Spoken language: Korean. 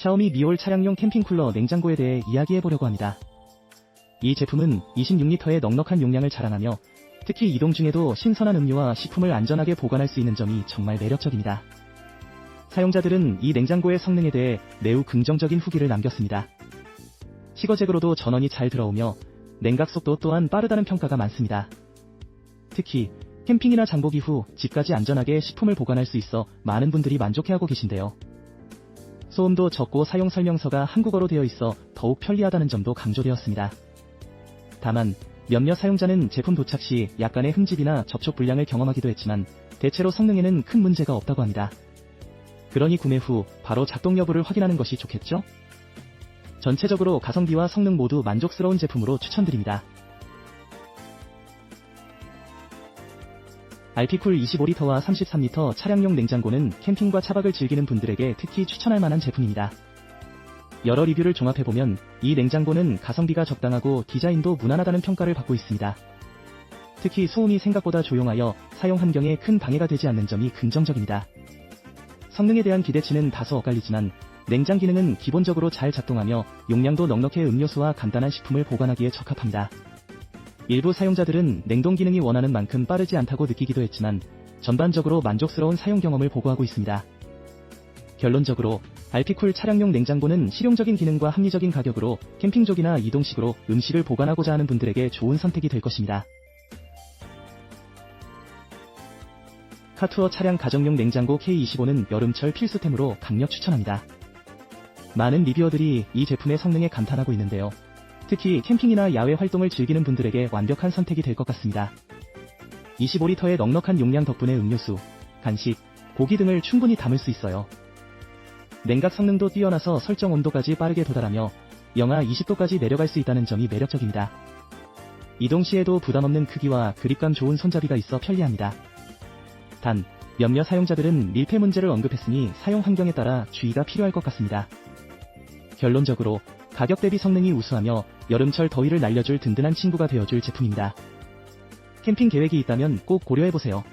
샤오미 미올 차량용 캠핑 쿨러 냉장고에 대해 이야기해 보려고 합니다. 이 제품은 26리터의 넉넉한 용량을 자랑하며 특히 이동 중에도 신선한 음료와 식품을 안전하게 보관할 수 있는 점이 정말 매력적입니다. 사용자들은 이 냉장고의 성능에 대해 매우 긍정적인 후기를 남겼습니다. 식어제거로도 전원이 잘 들어오며 냉각 속도 또한 빠르다는 평가가 많습니다. 특히 캠핑이나 장보기 후 집까지 안전하게 식품을 보관할 수 있어 많은 분들이 만족해하고 계신데요. 소음도 적고 사용 설명서가 한국어로 되어 있어 더욱 편리하다는 점도 강조되었습니다. 다만 몇몇 사용자는 제품 도착 시 약간의 흠집이나 접촉 불량을 경험하기도 했지만 대체로 성능에는 큰 문제가 없다고 합니다. 그러니 구매 후 바로 작동 여부를 확인하는 것이 좋겠죠? 전체적으로 가성비와 성능 모두 만족스러운 제품으로 추천드립니다. 알피쿨 25리터와 33리터 차량용 냉장고는 캠핑과 차박을 즐기는 분들에게 특히 추천할 만한 제품입니다. 여러 리뷰를 종합해보면 이 냉장고는 가성비가 적당하고 디자인도 무난하다는 평가를 받고 있습니다. 특히 소음이 생각보다 조용하여 사용 환경에 큰 방해가 되지 않는 점이 긍정적입니다. 성능에 대한 기대치는 다소 엇갈리지만 냉장 기능은 기본적으로 잘 작동하며 용량도 넉넉해 음료수와 간단한 식품을 보관하기에 적합합니다. 일부 사용자들은 냉동 기능이 원하는 만큼 빠르지 않다고 느끼기도 했지만 전반적으로 만족스러운 사용 경험을 보고하고 있습니다. 결론적으로 알피쿨 차량용 냉장고는 실용적인 기능과 합리적인 가격으로 캠핑족이나 이동식으로 음식을 보관하고자 하는 분들에게 좋은 선택이 될 것입니다. 카투어 차량 가정용 냉장고 K25는 여름철 필수템으로 강력 추천합니다. 많은 리뷰어들이 이 제품의 성능에 감탄하고 있는데요. 특히 캠핑이나 야외 활동을 즐기는 분들에게 완벽한 선택이 될 것 같습니다. 25리터의 넉넉한 용량 덕분에 음료수, 간식, 고기 등을 충분히 담을 수 있어요. 냉각 성능도 뛰어나서 설정 온도까지 빠르게 도달하며 영하 20도까지 내려갈 수 있다는 점이 매력적입니다. 이동 시에도 부담 없는 크기와 그립감 좋은 손잡이가 있어 편리합니다. 단, 몇몇 사용자들은 밀폐 문제를 언급했으니 사용 환경에 따라 주의가 필요할 것 같습니다. 결론적으로 가격 대비 성능이 우수하며 여름철 더위를 날려줄 든든한 친구가 되어줄 제품입니다. 캠핑 계획이 있다면 꼭 고려해보세요.